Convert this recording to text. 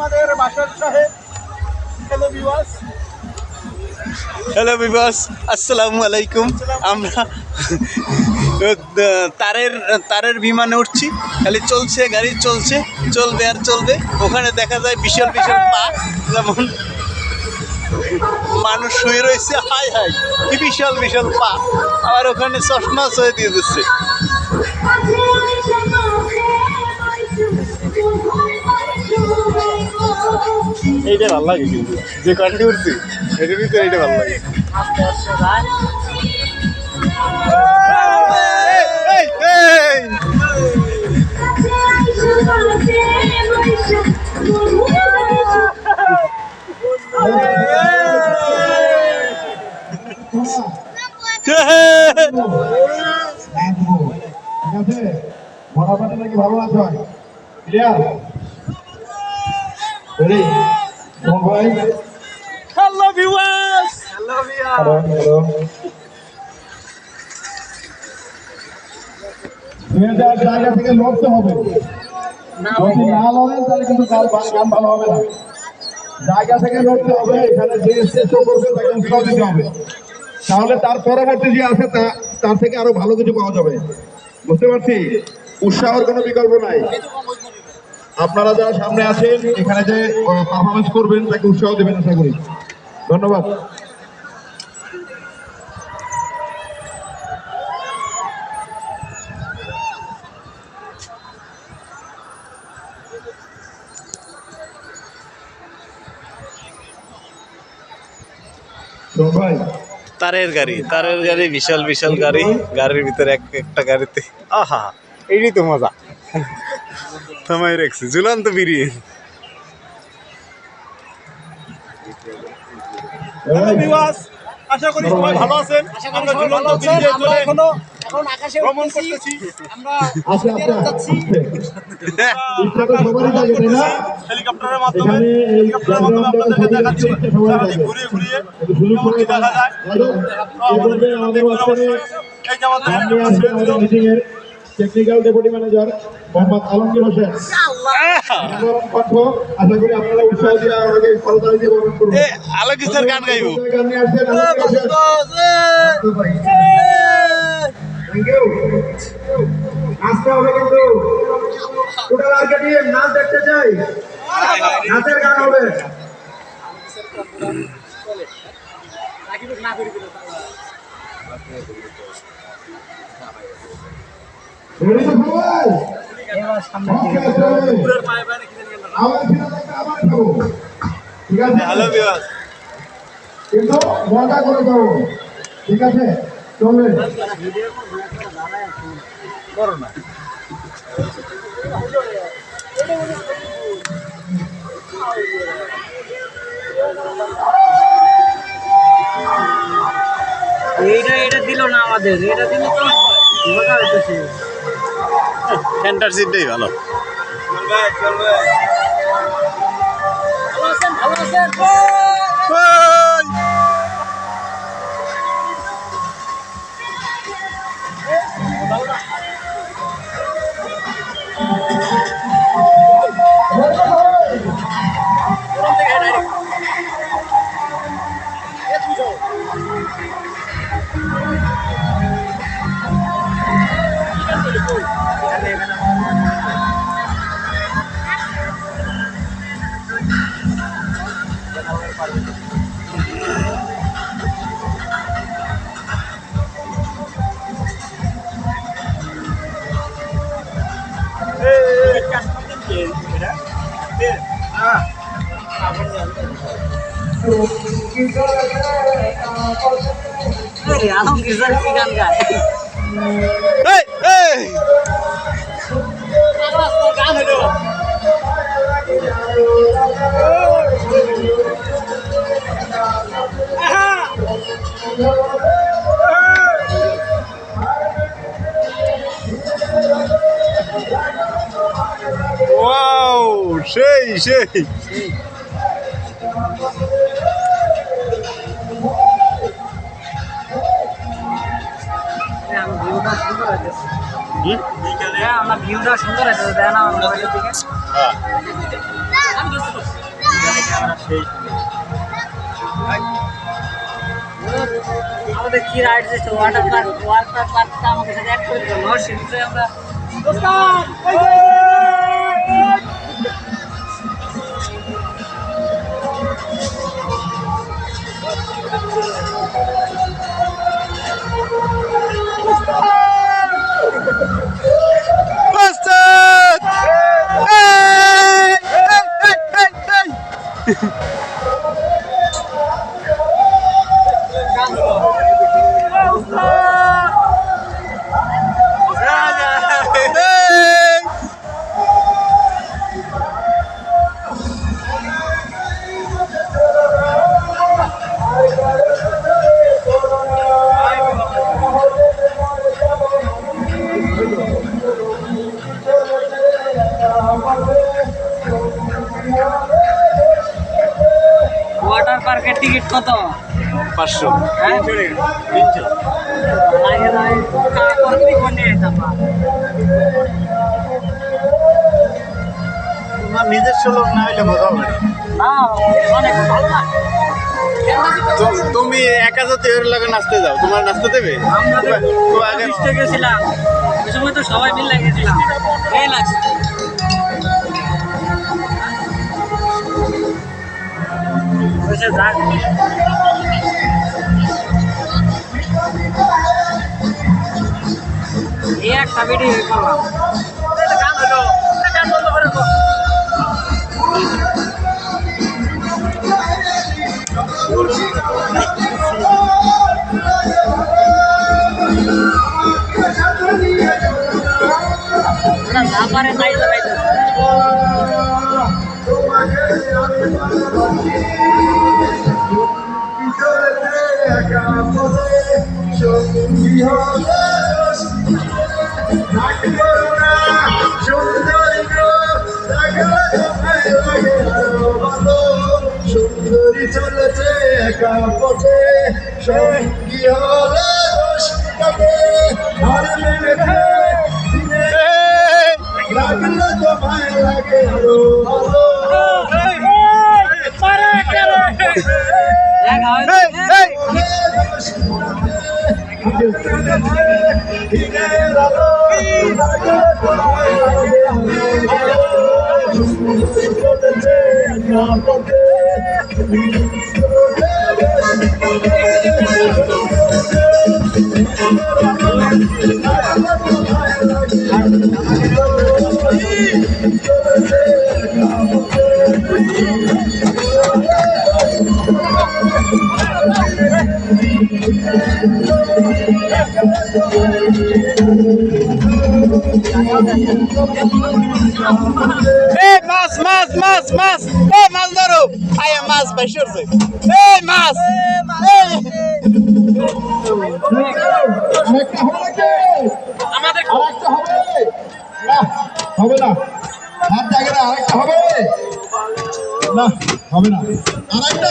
আমাদের বাসার সাহেব। হ্যালো বিবাস আসসালামু আলাইকুম। আমরা তারের তারের বিমানে উঠছি। খালি চলছে, গাড়ি চলছে, চলবে আর চলবে। ওখানে দেখা যায় বিশাল বিশাল পা, যেমন মানুষ শুয়ে রয়েছে। হাই হাই বিশাল বিশাল পা। আর ওখানে চশমা সয়ে দিয়ে দিচ্ছে। এইটা ভালো লাগে কিন্তু। যে কয়টা উঠছি এটার ভিতরে এইটা ভালো লাগে। ঠিক আছে মোটামুটি নাকি ভালো আছে। রেডি ভাই? হ্যালো ভিউয়ার্স হ্যালো হ্যালো যার জায়গা থেকে লড়তে হবে যদি না লড়েন তাহলে কিন্তু গান গান ভালো হবে না। জায়গা থেকে লড়তে হবে এখানে যে চেষ্টা করবে তাকে উৎসাহ দিতে হবে। তাহলে তার পরবর্তী যে আছে তা তার থেকে আরও ভালো কিছু পাওয়া যাবে। বুঝতে পারছি? উৎসাহের কোনো বিকল্প নাই। আপনারা যারা সামনে আছেন, এখানে যে পারফরমেন্স করবেন, তাকে উৎসাহ দেবেন, আশা করি। ধন্যবাদ। তারের গাড়ি তারের গাড়ি, বিশাল বিশাল গাড়ি। গাড়ির ভিতরে এক, একটা গাড়িতে। আহা এইটাই তো মজা। থামাই রাখছি। ঝুলন্ত বিরিয়ে হ্যালো আশা করি সবাই ভালো আছেন। আমরা ঝুলন্ত ব্রিজে চলে এখনও এখন আকাশে ভ্রমণ করতেছি। আমরা আচ্ছা আচ্ছা। যাচ্ছি। হেলিকপ্টারের মাধ্যমে এখানে এই হেলিকপ্টারের মাধ্যমে আপনাদেরকে দেখাচ্ছি। ঘুরিয়ে দেখা যায়। এই যে আমাদের technical deputy manager Mohammad Alamgir Hossain. কণ্ঠ আশা করি আপনারা উৎসাহ দিয়ে আমাকে স্যার গান গাইবো। গান নিয়ে আসছেন থ্যাংক ইউ আসতে হবে কিন্তু। টোটাল আর্কেটিভ নাচ দেখতে চাই। নাচের গান হবে। সবাই এবার সামনে Okay, চলুন। আবার ফিরে দেখতে আবার যাব। ঠিক আছে? হ্যালো বিবাস কিন্তু মজা করে যাব। ঠিক আছে? চলবে এইটা এটা দিল না আমাদের। এটা দিল তো মজা হইতেছে। সেন্টার সিটটাই ভালো। ভালো আলমগীর স্যার কি গান গায় এই এই গান হলো ওয়াও সেই সেই সুন্দর হ্যাঁ আমার ভিউটা সুন্দর হইতেছে দেয় না মোবাইলের দিকে। হ্যাঁ। আমি গেছি তো। আমাদের কি রাইড দিচ্ছে ওয়াটার পার্ক ওয়াটার পার্কটা আমাকে সাথে অ্যাড করে দিল। নরসিংদীতে আমরা কত? পাঁচশো। হ্যাঁ? তোমার নিজস্ব লোক না হইলে মজা হবে না। তুমি একা যদি এর লগে নাচতে যাও তোমার নাচতে দেবে? আমরা গেছিলাম। ওই সময় তো সবাই মিলে গেছিলাম। এই লাগছে বসে যাক এই একটা ভিডিও করলাম। গান ওরা না পারে, তাই তো তাই তো। সুন্দরী চলেছে একা পথে সঙ্গী হলে দোষ কাটে আর মেঘে তোমায় লাগে আরও মাছ মাছ মাছ মাছ। এই মাছ ধরো। আয় মাছ ভাই সরছে এই মাছ আরেকটা হবে? না, হাত জায়গাটা আরেকটা হবে। না হবে না।